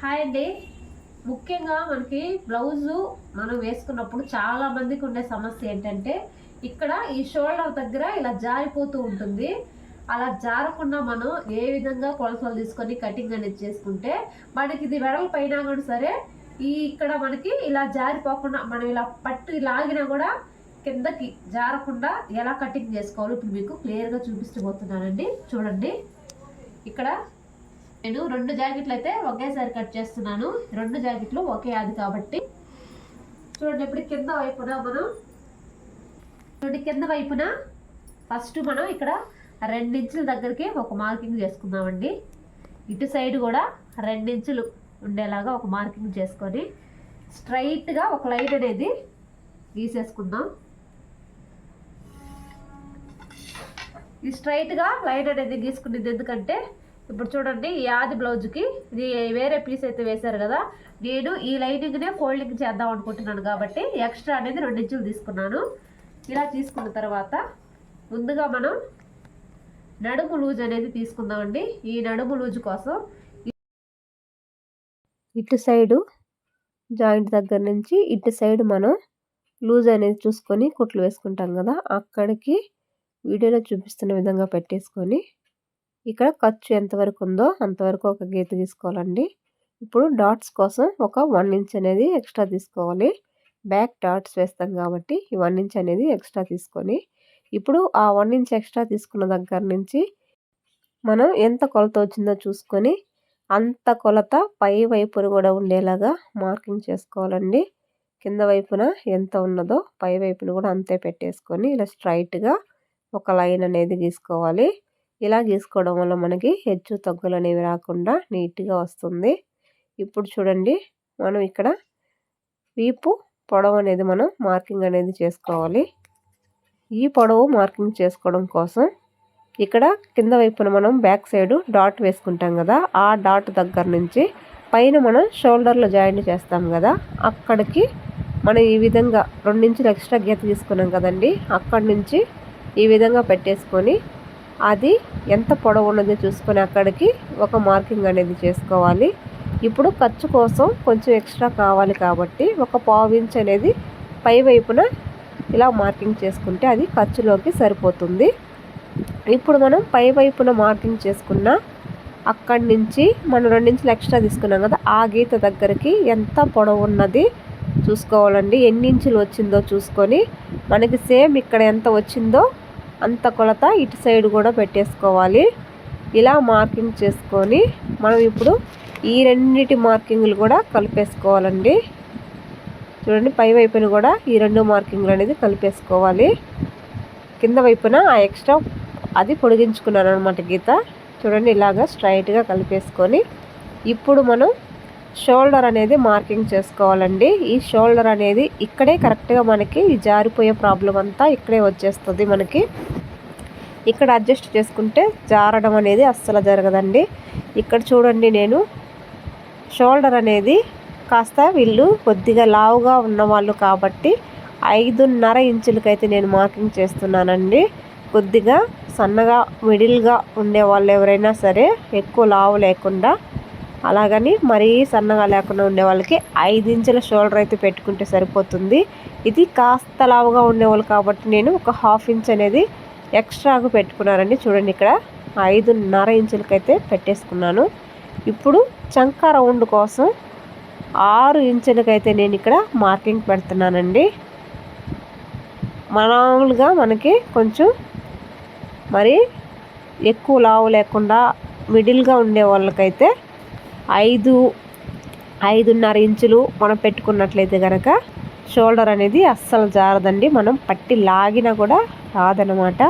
Hi అండి. ముఖ్యంగా మనకి బ్లౌజు మనం వేసుకున్నప్పుడు చాలా మందికి ఉండే సమస్య ఏంటంటే ఇక్కడ ఈ షోల్డర్ దగ్గర ఇలా జారిపోతూ ఉంటుంది. అలా జారకుండా మనం ఏ విధంగా కొలసలు తీసుకొని కటింగ్ అనేది చేసుకుంటే మనకి ఇది వెడల్పు పైన కూడా సరే ఈ ఇక్కడ మనకి ఇలా జారిపోకుండా మనం ఇలా పట్టు లాగినా కూడా కిందకి జారకుండా ఎలా కటింగ్ చేసుకోవాలో ఇప్పుడు మీకు క్లియర్గా చూపిస్తూ పోతున్నానండి. చూడండి. ఇక్కడ నేను రెండు జాకెట్లు అయితే ఒకేసారి కట్ చేస్తున్నాను. రెండు జాకెట్లు ఒకే అది కాబట్టి. చూడండి ఇప్పుడు కింద వైపున మనం చూడండి కింద వైపున ఫస్ట్ మనం ఇక్కడ రెండించుల దగ్గరికి ఒక మార్కింగ్ చేసుకుందామండి. ఇటు సైడ్ కూడా రెండించులు ఉండేలాగా ఒక మార్కింగ్ చేసుకొని స్ట్రైట్గా ఒక లైన్ అనేది గీసేసుకుందాం. ఈ స్ట్రైట్గా లైన్ అనేది గీసుకునేది ఎందుకంటే ఇప్పుడు చూడండి ఈ ఆది బ్లౌజ్కి ఇది వేరే పీస్ అయితే వేశారు కదా నేను ఈ లైనింగ్నే ఫోల్డింగ్ చేద్దాం అనుకుంటున్నాను కాబట్టి ఎక్స్ట్రా అనేది రెండు ఇంచులు తీసుకున్నాను. ఇలా తీసుకున్న తర్వాత ముందుగా మనం నడుము లూజ్ అనేది తీసుకుందామండి. ఈ నడుము లూజ్ కోసం ఇటు సైడు జాయింట్ దగ్గర నుంచి ఇటు సైడ్ మనం లూజ్ అనేది చూసుకొని కుట్లు వేసుకుంటాం కదా అక్కడికి వీడియోలో చూపిస్తున్న విధంగా పెట్టేసుకొని ఇక్కడ ఖర్చు ఎంతవరకు ఉందో అంతవరకు ఒక గీత తీసుకోవాలండి. ఇప్పుడు డాట్స్ కోసం ఒక వన్ ఇంచ్ అనేది ఎక్స్ట్రా తీసుకోవాలి. బ్యాక్ డాట్స్ వేస్తాం కాబట్టి ఈ వన్ ఇంచ్ అనేది ఎక్స్ట్రా తీసుకొని ఇప్పుడు ఆ వన్ ఇంచ్ ఎక్స్ట్రా తీసుకున్న దగ్గర నుంచి మనం ఎంత కొలత వచ్చిందో చూసుకొని అంత కొలత పై వైపున కూడా ఉండేలాగా మార్కింగ్ చేసుకోవాలండి. కింద వైపున ఎంత ఉన్నదో పై వైపున కూడా అంతే పెట్టేసుకొని ఇలా స్ట్రైట్గా ఒక లైన్ అనేది గీసుకోవాలి. ఇలా గీసుకోవడం వల్ల మనకి హెచ్చు తగ్గులు అనేవి రాకుండా నీట్గా వస్తుంది. ఇప్పుడు చూడండి మనం ఇక్కడ వీపు పొడవు అనేది మనం మార్కింగ్ అనేది చేసుకోవాలి. ఈ పొడవు మార్కింగ్ చేసుకోవడం కోసం ఇక్కడ కింద వైపున మనం బ్యాక్ సైడ్ డాట్ వేసుకుంటాం కదా ఆ డాట్ దగ్గర నుంచి పైన మనం షోల్డర్లో జాయింట్ చేస్తాం కదా అక్కడికి మనం ఈ విధంగా రెండించులు ఎక్స్ట్రా గీత తీసుకున్నాం కదండి అక్కడి నుంచి ఈ విధంగా పెట్టేసుకొని అది ఎంత పొడవు ఉన్నదో చూసుకొని అక్కడికి ఒక మార్కింగ్ అనేది చేసుకోవాలి. ఇప్పుడు ఖర్చు కోసం కొంచెం ఎక్స్ట్రా కావాలి కాబట్టి ఒక పావు ఇంచ్ అనేది పై వైపున ఇలా మార్కింగ్ చేసుకుంటే అది ఖర్చులోకి సరిపోతుంది. ఇప్పుడు మనం పై వైపున మార్కింగ్ చేసుకున్న అక్కడి నుంచి మనం రెండించులు ఎక్స్ట్రా తీసుకున్నాం కదా ఆ గీత దగ్గరికి ఎంత పొడవు ఉన్నది చూసుకోవాలండి. ఎన్ని ఇంచులు వచ్చిందో చూసుకొని మనకి సేమ్ ఇక్కడ ఎంత వచ్చిందో అంత కొలత ఇటు సైడ్ కూడా పెట్టేసుకోవాలి. ఇలా మార్కింగ్ చేసుకొని మనం ఇప్పుడు ఈ రెండింటి మార్కింగ్లు కూడా కలిపేసుకోవాలండి. చూడండి పై వైపున కూడా ఈ రెండు మార్కింగ్లు అనేది కలిపేసుకోవాలి. కింద వైపున ఆ ఎక్స్ట్రా అది పొడిగించుకున్నాను అనమాట గీత. చూడండి ఇలాగా స్ట్రైట్గా కలిపేసుకొని ఇప్పుడు మనం షోల్డర్ అనేది మార్కింగ్ చేసుకోవాలండి. ఈ షోల్డర్ అనేది ఇక్కడే కరెక్ట్గా మనకి జారిపోయే ప్రాబ్లం అంతా ఇక్కడే వచ్చేస్తుంది మనకి. ఇక్కడ అడ్జస్ట్ చేసుకుంటే జారడం అనేది అస్సలు జరగదండి. ఇక్కడ చూడండి నేను. షోల్డర్ అనేది కాస్త వీళ్ళు కొద్దిగా లావుగా ఉన్నవాళ్ళు కాబట్టి ఐదున్నర ఇంచులకైతే నేను మార్కింగ్ చేస్తున్నానండి. కొద్దిగా సన్నగా మిడిల్గా ఉండే వాళ్ళు ఎవరైనా సరే ఎక్కువ లావు లేకుండా అలాగని మరీ సన్నగా లేకుండా ఉండే వాళ్ళకి ఐదు ఇంచుల షోల్డర్ అయితే పెట్టుకుంటే సరిపోతుంది. ఇది కాస్త లావుగా ఉండేవాళ్ళు కాబట్టి నేను ఒక హాఫ్ ఇంచ్ అనేది ఎక్స్ట్రాగా పెట్టుకున్నారండి చూడండి ఇక్కడ. ఐదున్నర ఇంచులకైతే పెట్టేసుకున్నాను. ఇప్పుడు చంక రౌండ్ కోసం ఆరు ఇంచులకైతే నేను ఇక్కడ మార్కింగ్ పెడుతున్నానండి. మామూలుగా మనకి కొంచెం మరి ఎక్కువ లావు లేకుండా మిడిల్గా ఉండే వాళ్ళకైతే ఐదు ఐదున్నర ఇంచులు మనం పెట్టుకున్నట్లయితే కనుక షోల్డర్ అనేది అస్సలు జారదండి. మనం పట్టి లాగినా కూడా రాదనమాట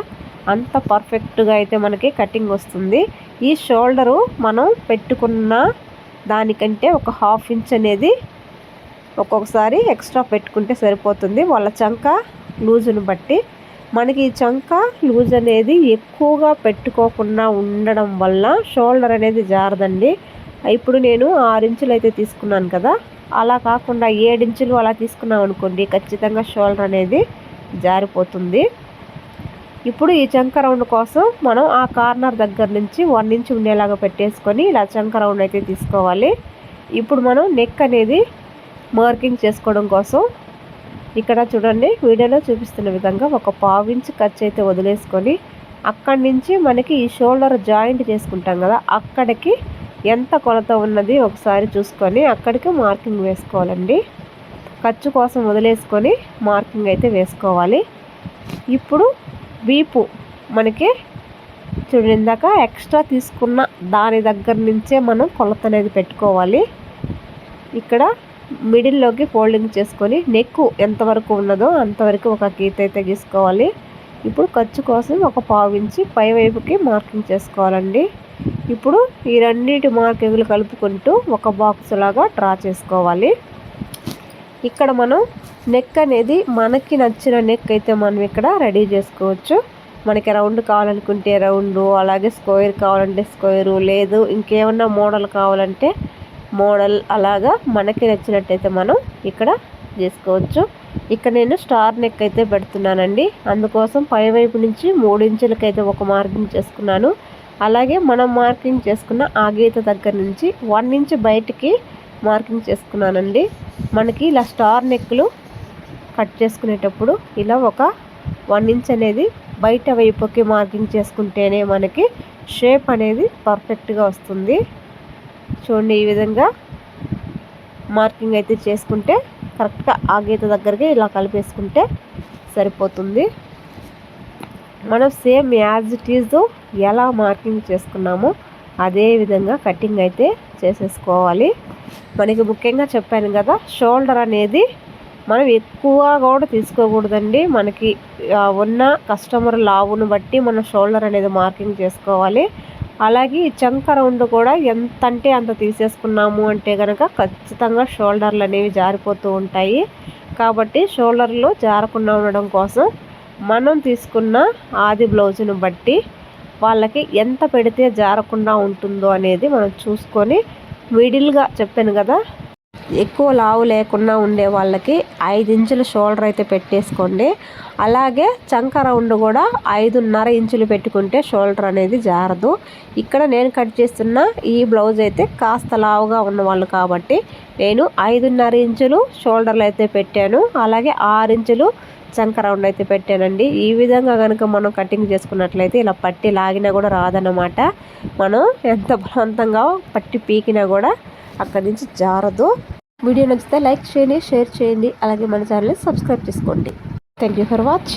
అంత పర్ఫెక్ట్గా అయితే మనకి కటింగ్ వస్తుంది. ఈ షోల్డరు మనం పెట్టుకున్న దానికంటే ఒక హాఫ్ ఇంచ్ అనేది ఒక్కొక్కసారి ఎక్స్ట్రా పెట్టుకుంటే సరిపోతుంది. వాళ్ళ చంక లూజును బట్టి. మనకి ఈ చంక లూజ్ అనేది ఎక్కువగా పెట్టుకోకుండా ఉండడం వల్ల షోల్డర్ అనేది జారదండి. ఇప్పుడు నేను ఆరు ఇంచులు అయితే తీసుకున్నాను కదా. అలా కాకుండా ఏడించులు అలా తీసుకున్నాం అనుకోండి ఖచ్చితంగా షోల్డర్ అనేది జారిపోతుంది. ఇప్పుడు ఈ చంక రౌండ్ కోసం మనం ఆ కార్నర్ దగ్గర నుంచి వన్ ఇంచ్ ఉండేలాగా పెట్టేసుకొని ఇలా చంక రౌండ్ అయితే తీసుకోవాలి. ఇప్పుడు మనం నెక్ అనేది మార్కింగ్ చేసుకోవడం కోసం ఇక్కడ చూడండి వీడియోలో చూపిస్తున్న విధంగా ఒక పావించి ఖర్చు అయితే వదిలేసుకొని అక్కడి నుంచి మనకి ఈ షోల్డర్ జాయింట్ చేసుకుంటాం కదా అక్కడికి ఎంత కొలత ఉన్నది ఒకసారి చూసుకొని అక్కడికి మార్కింగ్ వేసుకోవాలండి. ఖర్చు కోసం వదిలేసుకొని మార్కింగ్ అయితే వేసుకోవాలి. ఇప్పుడు వీపు మనకి చూడండి ఇందాక ఎక్స్ట్రా తీసుకున్న దాని దగ్గర నుంచే మనం కొలత అనేది పెట్టుకోవాలి. ఇక్కడ మిడిల్లోకి ఫోల్డింగ్ చేసుకొని నెక్ ఎంతవరకు ఉన్నదో అంతవరకు ఒక గీత అయితే గీసుకోవాలి. ఇప్పుడు ఖర్చు కోసం ఒక పావు ఇంచి పై వైపుకి మార్కింగ్ చేసుకోవాలండి. ఇప్పుడు ఈ రెండింటి మార్కింగ్లు కలుపుకుంటూ ఒక బాక్స్ లాగా డ్రా చేసుకోవాలి. ఇక్కడ మనం నెక్ అనేది మనకి నచ్చిన నెక్ అయితే మనం ఇక్కడ రెడీ చేసుకోవచ్చు. మనకి రౌండ్ కావాలనుకుంటే రౌండ్ అలాగే స్క్వేర్ కావాలంటే స్క్వేరు లేదు ఇంకేమన్నా మోడల్ కావాలంటే మోడల్ అలాగా మనకి నచ్చినట్టయితే మనం ఇక్కడ చేసుకోవచ్చు. ఇక్కడ నేను స్టార్ నెక్ అయితే పెడుతున్నానండి. అందుకోసం పై వైపు నుంచి మూడు ఇంచులకైతే ఒక మార్కింగ్ చేసుకున్నాను. అలాగే మనం మార్కింగ్ చేసుకున్న ఆ గీత దగ్గర నుంచి వన్ ఇంచ్ బయటికి మార్కింగ్ చేసుకున్నానండి. మనకి ఇలా స్టార్ నెక్లు కట్ చేసుకునేటప్పుడు ఇలా ఒక వన్ ఇంచ్ అనేది బయట వైపుకి మార్కింగ్ చేసుకుంటేనే మనకి షేప్ అనేది పర్ఫెక్ట్గా వస్తుంది. చూడండి ఈ విధంగా మార్కింగ్ అయితే చేసుకుంటే కరెక్ట్గా ఆ గీత దగ్గరికి ఇలా కలిపేసుకుంటే సరిపోతుంది. మనం సేమ్ యాజ్ ఇట్ ఈజ్ ఎలా మార్కింగ్ చేసుకున్నామో అదే విధంగా కటింగ్ అయితే చేసేసుకోవాలి. మనకి ముఖ్యంగా చెప్పాను కదా షోల్డర్ అనేది మనం ఎక్కువ కూడా తీసుకోకూడదండి. మనకి ఉన్న కస్టమర్ లావును బట్టి మనం షోల్డర్ అనేది మార్కింగ్ చేసుకోవాలి. అలాగే ఈ చంక రౌండ్ కూడా ఎంత అంటే అంత తీసేసుకున్నాము అంటే కనుక ఖచ్చితంగా షోల్డర్లు అనేవి జారిపోతూ ఉంటాయి. కాబట్టి షోల్డర్లు జారకుండా ఉండడం కోసం మనం తీసుకున్న ఆది బ్లౌజును బట్టి వాళ్ళకి ఎంత పెడితే జారకుండా ఉంటుందో అనేది మనం చూసుకొని మిడిల్గా చెప్పాను కదా ఎక్కువ లావు లేకుండా ఉండే వాళ్ళకి ఐదు ఇంచుల షోల్డర్ అయితే పెట్టేసుకోండి. అలాగే చంక రౌండ్ కూడా ఐదున్నర ఇంచులు పెట్టుకుంటే షోల్డర్ అనేది జారదు. ఇక్కడ నేను కట్ చేస్తున్న ఈ బ్లౌజ్ అయితే కాస్త లావుగా ఉన్నవాళ్ళు కాబట్టి నేను ఐదున్నర ఇంచులు షోల్డర్లు అయితే పెట్టాను. అలాగే ఆరు ఇంచులు చంక రౌండ్ అయితే పెట్టానండి. ఈ విధంగా కనుక మనం కటింగ్ చేసుకున్నట్లయితే ఇలా పట్టి లాగినా కూడా రాదన్నమాట. మనం ఎంత బలవంతంగా పట్టి పీకినా కూడా అక్కడి నుంచి జారదు. వీడియో నచ్చితే లైక్ చేయండి షేర్ చేయండి అలాగే మన ఛానల్ని సబ్స్క్రైబ్ చేసుకోండి. Thank you for watching